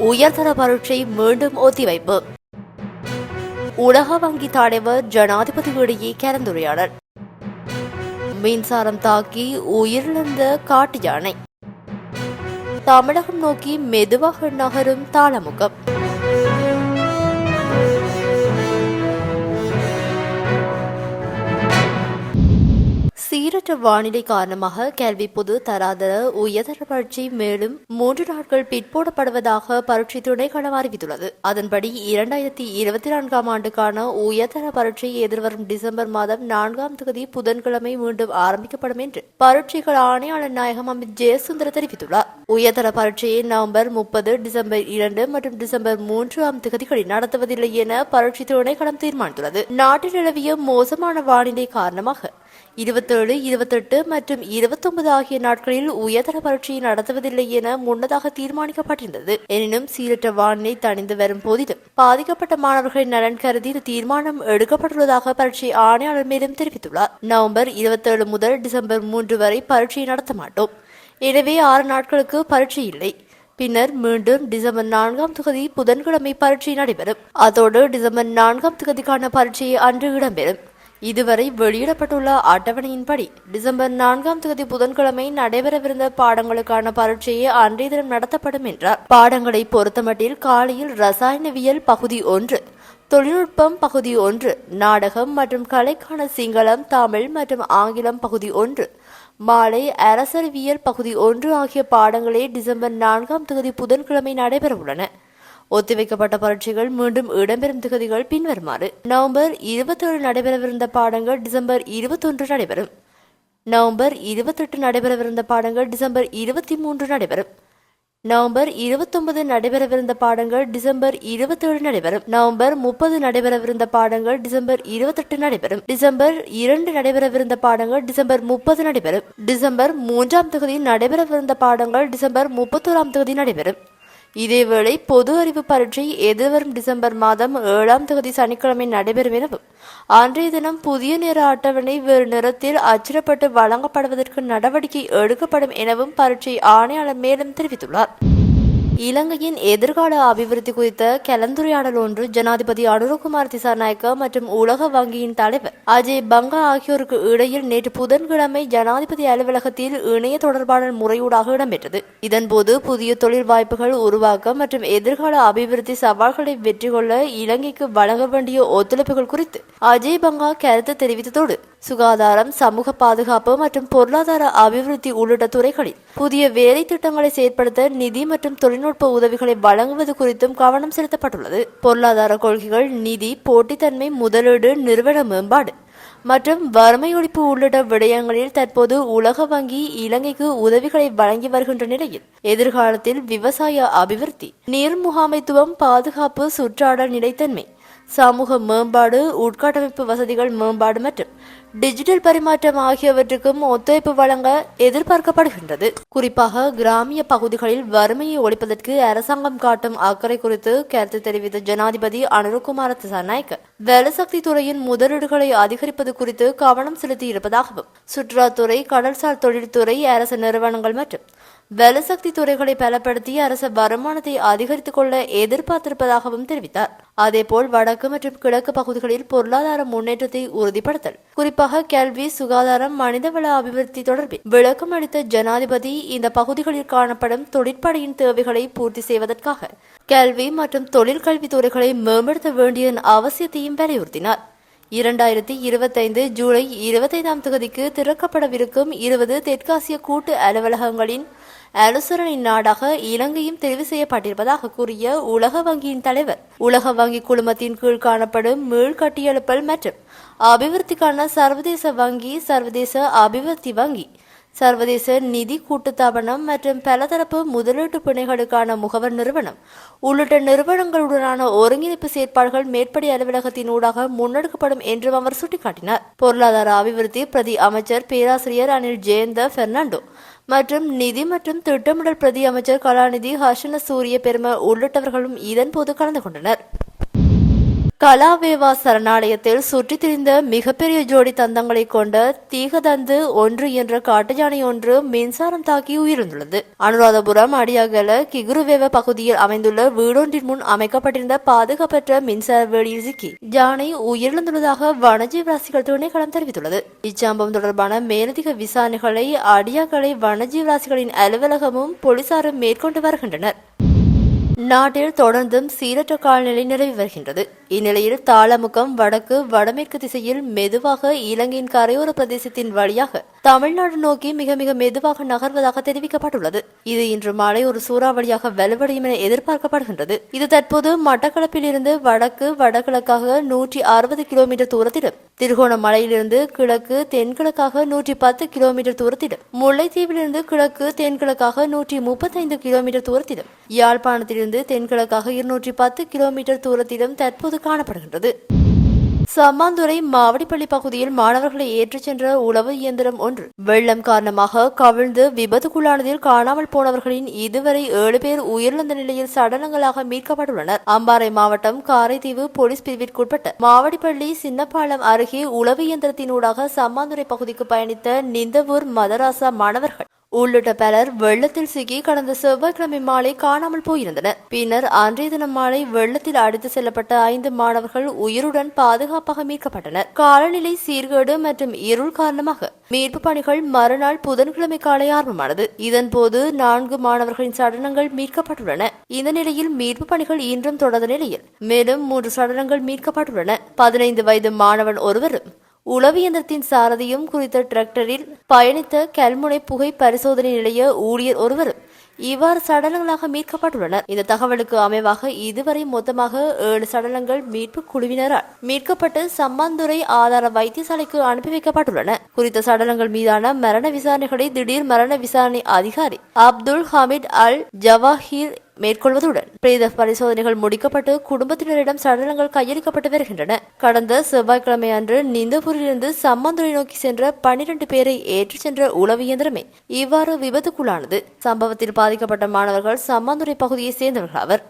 உயர்தர பரீட்சை மீண்டும் ஒத்திவைப்பு. உலக வங்கி தலைவர் ஜனாதிபதியிடையே கலந்துரையாடல். மின்சாரம் தாக்கி உயிரிழந்த காட்டு யானை. தமிழகம் நோக்கி மெதுவாக நகரும் தாளமுகம். சீரற்ற வானிலை காரணமாக கல்வி பொது தராதர உயர்தர பரீட்சை மேலும் மூன்று நாட்கள் பிற்போடப்படுவதாக பரீட்சை துணைக்களம் அறிவித்துள்ளது. அதன்படி இரண்டாயிரத்தி இருபத்தி நான்காம் ஆண்டுக்கான உயர்தர பரீட்சை எதிர்வரும் டிசம்பர் மாதம் நான்காம் தேதி புதன்கிழமை மீண்டும் ஆரம்பிக்கப்படும் என்று பரீட்சைகள் ஆணையாளர் நாயகம் அமித் ஜெயசுந்தர் தெரிவித்துள்ளார். உயர்தர பரீட்சையை நவம்பர் முப்பது டிசம்பர் இரண்டு மற்றும் டிசம்பர் மூன்றாம் தேதிகளில் நடத்துவதில்லை என பரீட்சை துணைக்களம் தீர்மானித்துள்ளது. நாட்டில் நிலவிய மோசமான வானிலை காரணமாக இருபத்தேழு இருபத்தெட்டு மற்றும் இருபத்தொன்பது ஆகிய நாட்களில் உயர்தர பரீட்சையை நடத்துவதில்லை என முன்னதாக தீர்மானிக்கப்பட்டிருந்தது. எனினும் சீரற்ற வானிலை தணிந்து வரும் போதிலும் பாதிக்கப்பட்ட மாணவர்களின் நலன் கருதி இந்த தீர்மானம் எடுக்கப்பட்டுள்ளதாக பரீட்சை ஆணையாளர் மேலும் தெரிவித்துள்ளார். நவம்பர் இருபத்தேழு முதல் டிசம்பர் மூன்று வரை பரீட்சையை நடத்த மாட்டோம். எனவே ஆறு நாட்களுக்கு பரீட்சை இல்லை. பின்னர் மீண்டும் டிசம்பர் நான்காம் தொகுதி புதன்கிழமை பரீட்சை நடைபெறும். அதோடு டிசம்பர் நான்காம் தொகுதிக்கான பரீட்சை அன்று இடம்பெறும். இதுவரை வெளியிடப்பட்டுள்ள அட்டவணையின்படி டிசம்பர் நான்காம் தேதி புதன்கிழமை நடைபெறவிருந்த பாடங்களுக்கான பரீட்சையை அன்றைய தினம் நடத்தப்படும் என்றார். பாடங்களை பொறுத்தமட்டில் காலையில் ரசாயனவியல் பகுதி ஒன்று தொழில்நுட்பம் பகுதி ஒன்று நாடகம் மற்றும் கலைக்கான சிங்களம் தமிழ் மற்றும் ஆங்கிலம் பகுதி ஒன்று மாலை அரசறிவியல் பகுதி ஒன்று ஆகிய பாடங்களே டிசம்பர் நான்காம் தேதி புதன்கிழமை நடைபெறவுள்ளன. ஒத்திவைக்கப்பட்ட பரீட்சைகள் மீண்டும் இடம்பெறும் திகதிகள் பின்வருமாறு நவம்பர் இருபத்தேழு நடைபெறவிருந்த பாடங்கள் டிசம்பர் இருபத்தொன்று நடைபெறும். நவம்பர் இருபத்தெட்டு நடைபெறவிருந்த பாடங்கள் டிசம்பர் இருபத்தி மூன்று நடைபெறும். நவம்பர் இருபத்தொன்பது நடைபெறவிருந்த பாடங்கள் டிசம்பர் இருபத்தேழு நடைபெறும். நவம்பர் முப்பது நடைபெறவிருந்த பாடங்கள் டிசம்பர் இருபத்தெட்டு நடைபெறும். டிசம்பர் இரண்டு நடைபெறவிருந்த பாடங்கள் டிசம்பர் முப்பது நடைபெறும். டிசம்பர் மூன்றாம் தொகுதி நடைபெறவிருந்த பாடங்கள் டிசம்பர் முப்பத்தோராம் தொகுதி நடைபெறும். இதேவேளை பொது அறிவு பரீட்சை எதிர்வரும் டிசம்பர் மாதம் ஏழாம் தேதி சனிக்கிழமை நடைபெறும் எனவும் அன்றைய தினம் புதிய நிற அட்டவணை வேறு நிறத்தில் அச்சிடப்பட்டு வழங்கப்படுவதற்கு நடவடிக்கை எடுக்கப்படும் எனவும் பரீட்சை ஆணையாளர் மேலும் தெரிவித்துள்ளார். இலங்கையின் எதிர்கால அபிவிருத்தி குறித்த கலந்துரையாடல் ஒன்று ஜனாதிபதி அனுரகுமார் திசாநாயக்க மற்றும் உலக வங்கியின் தலைவர் அஜய் பங்கா ஆகியோருக்கு இடையில் நேற்று புதன்கிழமை ஜனாதிபதி அலுவலகத்தில் இணைய தொடர்பாடல் முறையூடாக இடம்பெற்றது. இதன்போது புதிய தொழில் வாய்ப்புகள் உருவாக்க மற்றும் எதிர்கால அபிவிருத்தி சவால்களை வெற்றி கொள்ள இலங்கைக்கு வழங்க வேண்டிய ஒத்துழைப்புகள் குறித்து அஜய் பங்கா கருத்து தெரிவித்ததோடு சுகாதாரம் சமூக பாதுகாப்பு மற்றும் பொருளாதார அபிவிருத்தி உள்ளிட்ட துறைகளில் புதிய வேலை திட்டங்களை செயற்படுத்த நிதி மற்றும் தொழில்நுட்ப உதவிகளை வழங்குவது குறித்தும் கவனம் செலுத்தப்பட்டுள்ளது. பொருளாதார கொள்கைகள் நிதி போட்டித்தன்மை முதலீடு நிறுவன மேம்பாடு மற்றும் வறுமை ஒழிப்பு உள்ளிட்ட விடயங்களில் தற்போது உலக வங்கி இலங்கைக்கு உதவிகளை வழங்கி வருகின்ற நிலையில் எதிர்காலத்தில் விவசாய அபிவிருத்தி நீர் முகாமைத்துவம் பாதுகாப்பு சுற்றாடல் நிலைத்தன்மை சமூக மேம்பாடு உட்கட்டமைப்பு வசதிகள் மேம்பாடு மற்றும் டிஜிட்டல் பரிமாற்றம் ஆகியவற்றுக்கும் ஒத்துழைப்பு வழங்க எதிர்பார்க்கப்படுகின்றது. குறிப்பாக கிராமிய பகுதிகளில் வறுமையை ஒழிப்பதற்கு அரசாங்கம் காட்டும் அக்கறை குறித்து கருத்து தெரிவித்த ஜனாதிபதி அனுருகுமார திசாநாயக்க வேலசக்தி துறையின் முதலீடுகளை அதிகரிப்பது குறித்து கவனம் செலுத்தி இருப்பதாகவும் சுற்றுலாத்துறை கடல்சார் தொழில்துறை அரசு நிறுவனங்கள் மற்றும் வேலசக்தி துறைகளை பலப்படுத்தி அரசு வருமானத்தை அதிகரித்துக் கொள்ள எதிர்பார்த்திருப்பதாகவும் தெரிவித்தார். அதேபோல் வடக்கு மற்றும் கிழக்கு பகுதிகளில் பொருளாதார முன்னேற்றத்தை உறுதிப்படுத்தல் குறிப்பாக கல்வி சுகாதாரம் மனிதவள அபிவிருத்தி தொடர்பில் விளக்கம் அளித்த ஜனாதிபதி இந்த பகுதிகளில் காணப்படும் தொழிற்படையின் தேவைகளை பூர்த்தி செய்வதற்காக கல்வி மற்றும் தொழிற்கல்வி துறைகளை மேம்படுத்த வேண்டியதன் அவசியத்தையும் வலியுறுத்தினார். இரண்டாயிரத்தி இருபத்தைந்து ஜூலை இருபத்தைந்தாம் தொகுதிக்கு திறக்கப்படவிருக்கும் இருபது தெற்காசிய கூட்டு அலுவலகங்களின் அனுசரணை நாடாக இலங்கையும் தெரிவு செய்யப்பட்டிருப்பதாக கூறிய உலக வங்கியின் தலைவர். உலக வங்கி குழுமத்தின் கீழ் காணப்படும் மீள்கட்டியெழுப்பல் மற்றும் அபிவிருத்திக்கான சர்வதேச வங்கி சர்வதேச அபிவிருத்தி வங்கி சர்வதேச நிதி கூட்டுத்தாபனம் மற்றும் பலதரப்பு முதலீட்டு பிணைகளுக்கான முகவர் நிறுவனம். உள்ளிட்ட நிறுவனங்களுடனான ஒருங்கிணைப்பு செயற்பாடுகள் மேற்படி அலுவலகத்தின் ஊடாக முன்னெடுக்கப்படும் என்றும் அவர் சுட்டிக்காட்டினார். பொருளாதார அபிவிருத்தி பிரதி அமைச்சர் பேராசிரியர் அனில் ஜெயந்த பெர்னாண்டோ மற்றும் நிதி மற்றும் திட்டமிடல் பிரதி அமைச்சர் கலாநிதி ஹர்ஷன சூரிய பெரும உள்ளிட்டவர்களும் இதன்போது கலந்து கொண்டனர். கலாவேவா சரணாலயத்தில் சுற்றித் திரிந்த மிகப்பெரிய ஜோடி தந்தங்களை கொண்ட தீகதந்து ஒன்று என்ற காட்டுயானை ஒன்று மின்சாரம் தாக்கி உயிரிழந்துள்ளது. அனுராதபுரம் அடியாகல கிகுருவேவ பகுதியில் அமைந்துள்ள வீடொன்றின் முன் அமைக்கப்பட்டிருந்த பாதுகாப்பற்ற மின்சார வேலியில் சிக்கி யானை உயிரிழந்துள்ளதாக வனஜீவராசிகள் திணைக்களம் தெரிவித்துள்ளது. இச்சம்பவம் தொடர்பான மேலதிக விசாரணைகளை அடியாகலை வனஜீவராசிகளின் அலுவலகமும் போலீசாரும் மேற்கொண்டு வருகின்றனர். நாட்டில் தொடர்ந்தும் சீரற்ற காலநிலை நிலவி வருகின்றது. இந்நிலையில் தாளமுகம் வடக்கு வடமேற்கு திசையில் மெதுவாக இலங்கையின் கரையோர பிரதேசத்தின் வழியாக தமிழ்நாடு நோக்கி மிக மிக மெதுவாக நகர்வதாக தெரிவிக்கப்பட்டுள்ளது. இது இன்று மாலை ஒரு சூறாவளியாக வலுவடையும் என எதிர்பார்க்கப்படுகின்றது. இது தற்போது மட்டக்களப்பில் இருந்து வடக்கு வடகிழக்காக நூற்றி அறுபது கிலோமீட்டர் தூரத்திலும் திருகோணமலையிலிருந்து கிழக்கு தென்கிழக்காக நூற்றி பத்து கிலோமீட்டர் தூரத்திலும் முல்லைத்தீவிலிருந்து கிழக்கு தென்கிழக்காக நூற்றி முப்பத்தைந்து கிலோமீட்டர் தூரத்திலும் யாழ்ப்பாணத்திலிருந்து தென்கிழக்காக இருநூற்றி பத்து கிலோமீட்டர் தூரத்திலும் தற்போது காணப்படுகின்றது. சம்மாந்துறை மாவடிப்பள்ளி பகுதியில் மாணவர்களை ஏற்றிச் சென்ற உளவு இயந்திரம் ஒன்று. வெள்ளம் காரணமாக கவிழ்ந்து விபத்துக்குள்ளானதில் காணாமல் போனவர்களின் இதுவரை ஏழு பேர் உயிரிழந்த நிலையில் சடலங்களாக மீட்கப்பட்டுள்ளனர். அம்பாறை மாவட்டம் காரைதீவு போலீஸ் பிரிவிற்குட்பட்ட மாவடிப்பள்ளி சின்னப்பாலம் அருகே உளவு இயந்திரத்தினூடாக சம்மாந்துறை பகுதிக்கு பயணித்த நிந்தவூர் மதராசா மாணவர்கள் உள்ளிட்ட பலர் வெள்ளத்தில் சிக்கி கடந்த செவ்வாய்க்கிழமை மாலை காணாமல் போயிருந்தனர். பின்னர் அன்றைய தினம் மாலை வெள்ளத்தில் அடித்து செல்லப்பட்ட ஐந்து மாணவர்கள் உயிருடன் பாதுகாப்பாக மீட்கப்பட்டனர். காலநிலை சீர்கேடு மற்றும் இருள் காரணமாக மீட்பு பணிகள் மறுநாள் புதன்கிழமை காலை ஆரம்பமானது. இதன்போது நான்கு மாணவர்களின் சடலங்கள் மீட்கப்பட்டுள்ளன. இந்த நிலையில் மீட்பு பணிகள் இன்றும் தொடர்ந்த நிலையில். மேலும் மூன்று சடலங்கள் மீட்கப்பட்டுள்ளன. பதினைந்து வயது மாணவன் ஒருவரும் உளவு இயந்திரத்தின் சாரதியும் குறித்த டிராக்டரில் பயணித்த கல்முனை புகை பரிசோதனை நிலைய ஊழியர் ஒருவரும் இவ்வாறு சடலங்களாக மீட்கப்பட்டுள்ளனர். இந்த தகவலுக்கு அமைவாக இதுவரை மொத்தமாக ஏழு சடலங்கள் மீட்பு குழுவினரால் மீட்கப்பட்டு சம்மாந்துறை ஆதார வைத்தியசாலைக்கு அனுப்பி வைக்கப்பட்டுள்ளன. குறித்த சடலங்கள் மீதான மரண விசாரணைகளை திடீர் மரண விசாரணை அதிகாரி அப்துல் ஹமீத் அல் ஜவாஹீர் மேற்கொள்வதுடன் பிரேத பரிசோதனைகள் முடிக்கப்பட்டு குடும்பத்தினரிடம் சடலங்கள் கையளிக்கப்பட்டு வருகின்றன கடந்த செவ்வாய்க்கிழமை அன்று நிந்தபூரிலிருந்து சம்மந்துரை நோக்கி சென்ற பனிரெண்டு பேரை ஏற்றிச் சென்ற உளவு இயந்திரமே இவ்வாறு விபத்துக்குள்ளானது சம்பவத்தில் பாதிக்கப்பட்ட மாணவர்கள் சம்மந்துரை பகுதியை சேர்ந்தவர்கள் அவர்